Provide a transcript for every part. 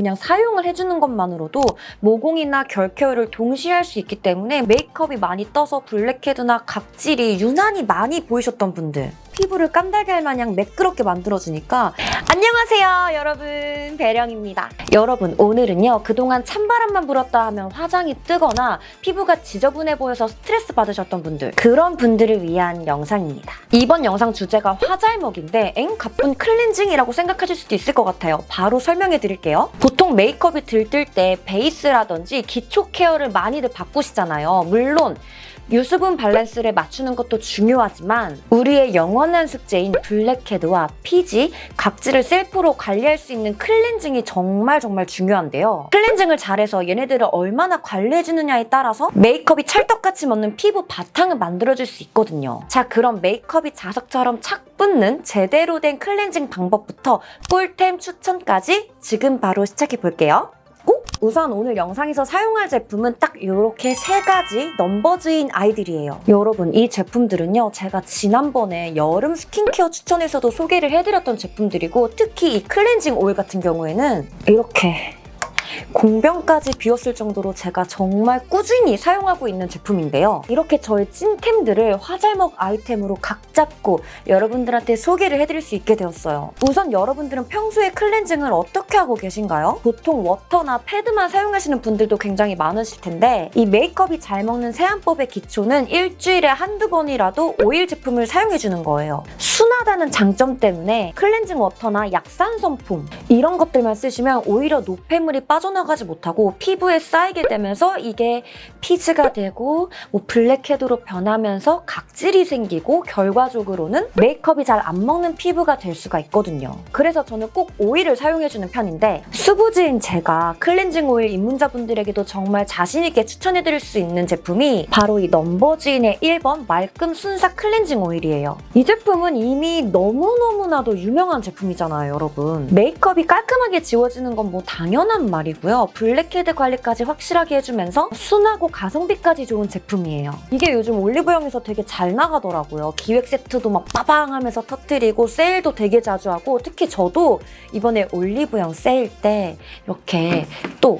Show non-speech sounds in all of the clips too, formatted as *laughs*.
그냥 사용을 해주는 것만으로도 모공이나 결케어를 동시에 할 수 있기 때문에 메이크업이 많이 떠서 블랙헤드나 각질이 유난히 많이 보이셨던 분들 피부를 깐달걀 마냥 매끄럽게 만들어주니까 안녕하세요 여러분. 배령입니다. 여러분 오늘은요 그동안 찬바람만 불었다 하면 화장이 뜨거나 피부가 지저분해 보여서 스트레스 받으셨던 분들 그런 분들을 위한 영상입니다. 이번 영상 주제가 화잘먹인데 엥? 가쁜 클렌징이라고 생각하실 수도 있을 것 같아요. 바로 설명해 드릴게요. 보통 메이크업이 들뜰 때 베이스라든지 기초 케어를 많이들 바꾸시잖아요. 물론 유수분 밸런스를 맞추는 것도 중요하지만 우리의 영원한 숙제인 블랙헤드와 피지, 각질을 셀프로 관리할 수 있는 클렌징이 정말 정말 중요한데요. 클렌징을 잘해서 얘네들을 얼마나 관리해주느냐에 따라서 메이크업이 찰떡같이 먹는 피부 바탕을 만들어줄 수 있거든요. 자 그럼 메이크업이 자석처럼 착 붙는 제대로 된 클렌징 방법부터 꿀템 추천까지 지금 바로 시작해 볼게요. 꼭 우선 오늘 영상에서 사용할 제품은 딱 이렇게 세 가지 넘버즈인 아이들이에요. 여러분 이 제품들은요 제가 지난번에 여름 스킨케어 추천에서도 소개를 해드렸던 제품들이고 특히 이 클렌징 오일 같은 경우에는 이렇게 공병까지 비웠을 정도로 제가 정말 꾸준히 사용하고 있는 제품인데요. 이렇게 저의 찐템들을 화잘먹 아이템으로 각 잡고 여러분들한테 소개를 해드릴 수 있게 되었어요. 우선 여러분들은 평소에 클렌징을 어떻게 하고 계신가요? 보통 워터나 패드만 사용하시는 분들도 굉장히 많으실 텐데 이 메이크업이 잘 먹는 세안법의 기초는 일주일에 한두 번이라도 오일 제품을 사용해주는 거예요. 순하다는 장점 때문에 클렌징 워터나 약산 선풍 이런 것들만 쓰시면 오히려 노폐물이 빠져나 가지 못하고 피부에 쌓이게 되면서 이게 피지가 되고 뭐 블랙헤드로 변하면서 각질이 생기고 결과적으로는 메이크업이 잘 안 먹는 피부가 될 수가 있거든요. 그래서 저는 꼭 오일을 사용해주는 편인데 수부지인 제가 클렌징 오일 입문자분들에게도 정말 자신있게 추천해드릴 수 있는 제품이 바로 이 넘버지인의 1번 말끔 순삭 클렌징 오일이에요. 이 제품은 이미 너무너무나도 유명한 제품이잖아요, 여러분. 메이크업이 깔끔하게 지워지는 건 뭐 당연한 말이고요. 블랙헤드 관리까지 확실하게 해주면서 순하고 가성비까지 좋은 제품이에요. 이게 요즘 올리브영에서 되게 잘 나가더라고요. 기획 세트도 막 빠방 하면서 터트리고 세일도 되게 자주 하고 특히 저도 이번에 올리브영 세일 때 이렇게 또,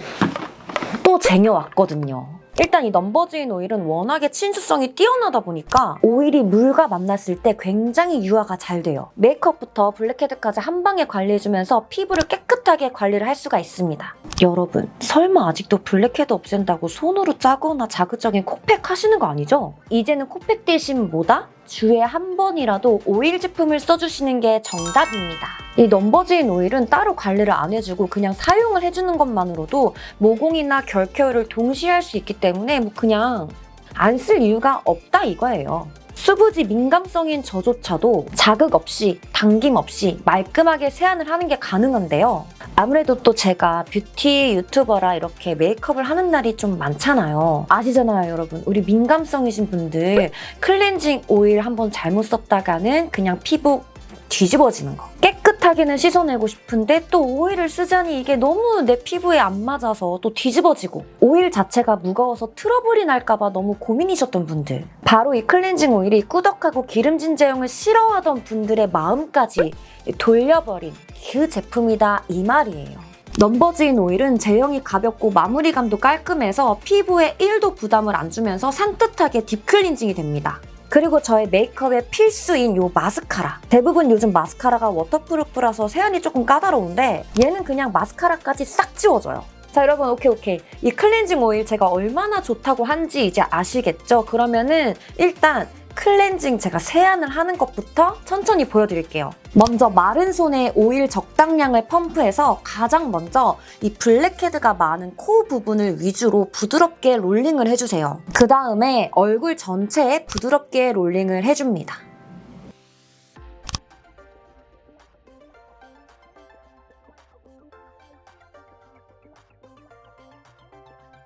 또 쟁여왔거든요. 일단 이 넘버즈인 오일은 워낙에 친수성이 뛰어나다 보니까 오일이 물과 만났을 때 굉장히 유화가 잘 돼요. 메이크업부터 블랙헤드까지 한 방에 관리해주면서 피부를 깨끗하게 관리를 할 수가 있습니다. 여러분, 설마 아직도 블랙헤드 없앤다고 손으로 짜거나 자극적인 코팩 하시는 거 아니죠? 이제는 코팩 대신 뭐다? 주에 한 번이라도 오일 제품을 써주시는 게 정답입니다. 이 넘버즈인 오일은 따로 관리를 안 해주고 그냥 사용을 해주는 것만으로도 모공이나 결케어를 동시에 할 수 있기 때문에 뭐 그냥 안 쓸 이유가 없다 이거예요. 수부지 민감성인 저조차도 자극 없이 당김 없이 말끔하게 세안을 하는 게 가능한데요. 아무래도 또 제가 뷰티 유튜버라 이렇게 메이크업을 하는 날이 좀 많잖아요. 아시잖아요, 여러분. 우리 민감성이신 분들 클렌징 오일 한번 잘못 썼다가는 그냥 피부 뒤집어지는 거. 깨끗하게는 씻어내고 싶은데 또 오일을 쓰자니 이게 너무 내 피부에 안 맞아서 또 뒤집어지고 오일 자체가 무거워서 트러블이 날까봐 너무 고민이셨던 분들 바로 이 클렌징 오일이 꾸덕하고 기름진 제형을 싫어하던 분들의 마음까지 돌려버린 그 제품이다 이 말이에요. 넘버즈인 오일은 제형이 가볍고 마무리감도 깔끔해서 피부에 1도 부담을 안 주면서 산뜻하게 딥클렌징이 됩니다. 그리고 저의 메이크업의 필수인 요 마스카라. 대부분 요즘 마스카라가 워터프루프라서 세안이 조금 까다로운데 얘는 그냥 마스카라까지 싹 지워줘요. 자 여러분 오케이 오케이 이 클렌징 오일 제가 얼마나 좋다고 한지 이제 아시겠죠? 그러면은 일단 클렌징 제가 세안을 하는 것부터 천천히 보여드릴게요. 먼저 마른 손에 오일 적당량을 펌프해서 가장 먼저 이 블랙헤드가 많은 코 부분을 위주로 부드럽게 롤링을 해주세요. 그 다음에 얼굴 전체에 부드럽게 롤링을 해줍니다.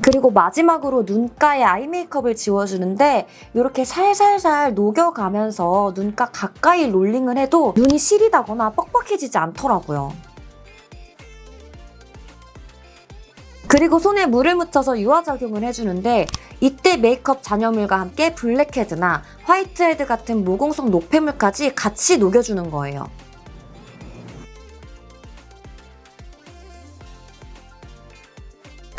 그리고 마지막으로 눈가에 아이 메이크업을 지워주는데 이렇게 살살살 녹여가면서 눈가 가까이 롤링을 해도 눈이 시리다거나 뻑뻑해지지 않더라고요. 그리고 손에 물을 묻혀서 유화 작용을 해주는데 이때 메이크업 잔여물과 함께 블랙헤드나 화이트헤드 같은 모공성 노폐물까지 같이 녹여주는 거예요.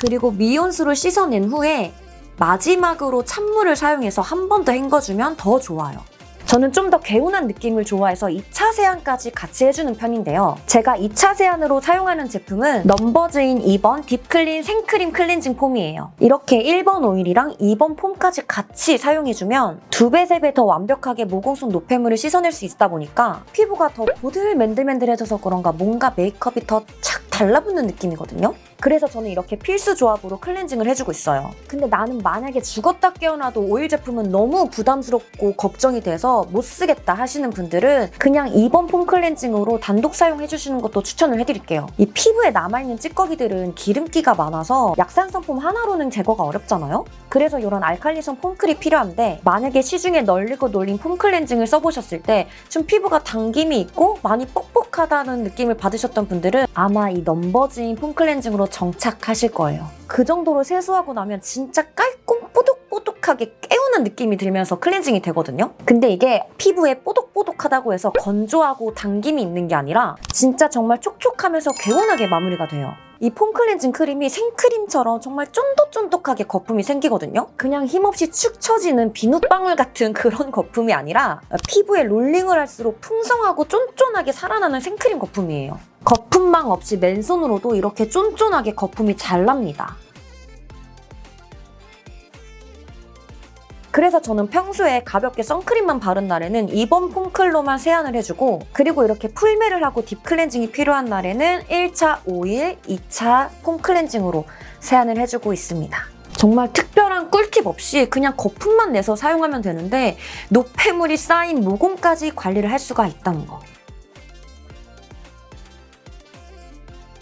그리고 미온수로 씻어낸 후에 마지막으로 찬물을 사용해서 한 번 더 헹궈주면 더 좋아요. 저는 좀 더 개운한 느낌을 좋아해서 2차 세안까지 같이 해주는 편인데요. 제가 2차 세안으로 사용하는 제품은 넘버즈인 2번 딥클린 생크림 클렌징 폼이에요. 이렇게 1번 오일이랑 2번 폼까지 같이 사용해주면 두 배, 세배더 완벽하게 모공속 노폐물을 씻어낼 수 있다 보니까 피부가 더 보들맨들맨들해져서 그런가 뭔가 메이크업이 더 착 달라붙는 느낌이거든요. 그래서 저는 이렇게 필수 조합으로 클렌징을 해주고 있어요. 근데 나는 만약에 죽었다 깨어나도 오일 제품은 너무 부담스럽고 걱정이 돼서 못 쓰겠다 하시는 분들은 그냥 2번 폼 클렌징으로 단독 사용해주시는 것도 추천을 해드릴게요. 이 피부에 남아있는 찌꺼기들은 기름기가 많아서 약산성 폼 하나로는 제거가 어렵잖아요? 그래서 이런 알칼리성 폼클이 필요한데 만약에 시중에 널리고 놀린 폼 클렌징을 써보셨을 때 좀 피부가 당김이 있고 많이 뻑뻑하다는 느낌을 받으셨던 분들은 아마 이 넘버즈인 폼 클렌징으로 정착하실 거예요. 그 정도로 세수하고 나면 진짜 깔끔 뽀득뽀득하게 깨우는 느낌이 들면서 클렌징이 되거든요. 근데 이게 피부에 뽀득뽀득하다고 해서 건조하고 당김이 있는 게 아니라 진짜 정말 촉촉하면서 개운하게 마무리가 돼요. 이 폼 클렌징 크림이 생크림처럼 정말 쫀득쫀득하게 거품이 생기거든요. 그냥 힘없이 축 처지는 비눗방울 같은 *laughs* 그런 거품이 아니라 피부에 롤링을 할수록 풍성하고 쫀쫀하게 살아나는 생크림 거품이에요. 거품망 없이 맨손으로도 이렇게 쫀쫀하게 거품이 잘 납니다. 그래서 저는 평소에 가볍게 선크림만 바른 날에는 2번 폼클로만 세안을 해주고 그리고 이렇게 풀메를 하고 딥 클렌징이 필요한 날에는 1차 오일, 2차 폼 클렌징으로 세안을 해주고 있습니다. 정말 특별한 꿀팁 없이 그냥 거품만 내서 사용하면 되는데 노폐물이 쌓인 모공까지 관리를 할 수가 있다는 거.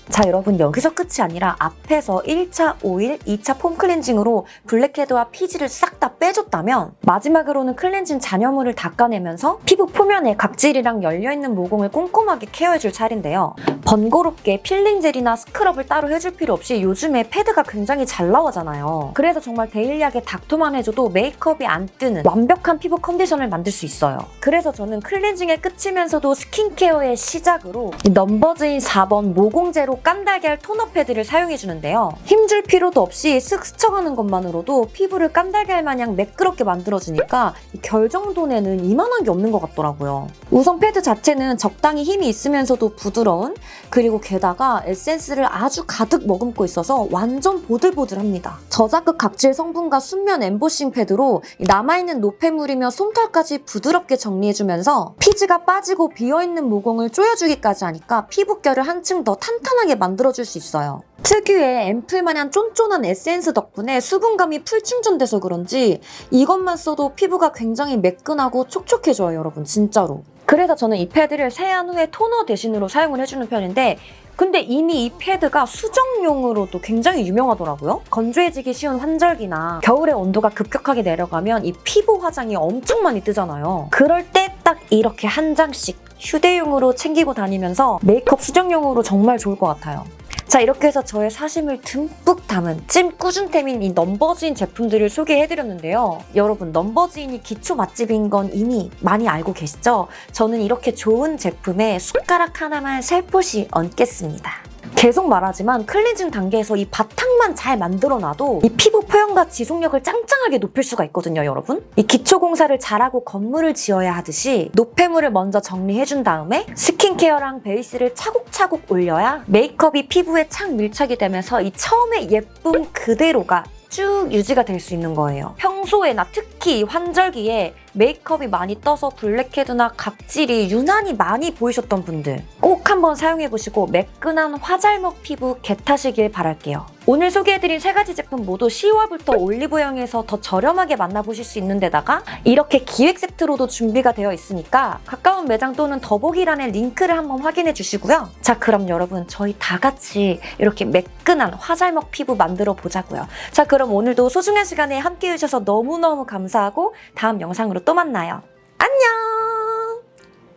자 여러분 여기서 끝이 아니라 앞에서 1차 오일, 2차 폼 클렌징으로 블랙헤드와 피지를 싹 다 빼줬다면 마지막으로는 클렌징 잔여물을 닦아내면서 피부 표면에 각질이랑 열려있는 모공을 꼼꼼하게 케어해줄 차례인데요. 번거롭게 필링 젤이나 스크럽을 따로 해줄 필요 없이 요즘에 패드가 굉장히 잘 나오잖아요. 그래서 정말 데일리하게 닥터만 해줘도 메이크업이 안 뜨는 완벽한 피부 컨디션을 만들 수 있어요. 그래서 저는 클렌징의 끝이면서도 스킨케어의 시작으로 이 넘버즈인 4번 모공제로 깐달걀 토너 패드를 사용해 주는데요. 힘줄 필요도 없이 쓱 스쳐가는 것만으로도 피부를 깐달걀 마냥 매끄럽게 만들어주니까 이결 정도내는 이만한 게 없는 것 같더라고요. 우선 패드 자체는 적당히 힘이 있으면서도 부드러운 그리고 게다가 에센스를 아주 가득 머금고 있어서 완전 보들보들합니다. 저자극 각질 성분과 순면 엠보싱 패드로 남아있는 노폐물이며 솜털까지 부드럽게 정리해주면서 피지가 빠지고 비어있는 모공을 조여주기까지 하니까 피부결을 한층 더 탄탄하게 만들어줄 수 있어요. 특유의 앰플 마냥 쫀쫀한 에센스 덕분에 수분감이 풀충전돼서 그런지 이것만 써도 피부가 굉장히 매끈하고 촉촉해져요 여러분 진짜로. 그래서 저는 이 패드를 세안 후에 토너 대신으로 사용을 해주는 편인데 근데 이미 이 패드가 수정용으로도 굉장히 유명하더라고요. 건조해지기 쉬운 환절기나 겨울에 온도가 급격하게 내려가면 이 피부 화장이 엄청 많이 뜨잖아요. 그럴 때 딱 이렇게 한 장씩 휴대용으로 챙기고 다니면서 메이크업 수정용으로 정말 좋을 것 같아요. 자 이렇게 해서 저의 사심을 듬뿍 담은 찜 꾸준템인 이 넘버즈인 제품들을 소개해드렸는데요. 여러분 넘버즈인이 기초 맛집인 건 이미 많이 알고 계시죠? 저는 이렇게 좋은 제품에 숟가락 하나만 살포시 얹겠습니다. 계속 말하지만 클렌징 단계에서 이 바탕만 잘 만들어놔도 이 피부 표현과 지속력을 짱짱하게 높일 수가 있거든요, 여러분. 이 기초 공사를 잘하고 건물을 지어야 하듯이 노폐물을 먼저 정리해준 다음에 스킨케어랑 베이스를 차곡차곡 올려야 메이크업이 피부에 착 밀착이 되면서 이 처음에 예쁨 그대로가 쭉 유지가 될 수 있는 거예요. 평소에나 특히 환절기에 메이크업이 많이 떠서 블랙헤드나 각질이 유난히 많이 보이셨던 분들 꼭 한번 사용해보시고 매끈한 화잘먹 피부 개타시길 바랄게요. 오늘 소개해드린 세 가지 제품 모두 10화부터 올리브영에서 더 저렴하게 만나보실 수 있는 데다가 이렇게 기획 세트로도 준비가 되어 있으니까 가까운 매장 또는 더보기란의 링크를 한번 확인해 주시고요. 자 그럼 여러분 저희 다 같이 이렇게 매끈한 화잘먹 피부 만들어 보자고요. 자 그럼 오늘도 소중한 시간에 함께 해 주셔서 너무너무 감사하고 다음 영상으로 또 만나요.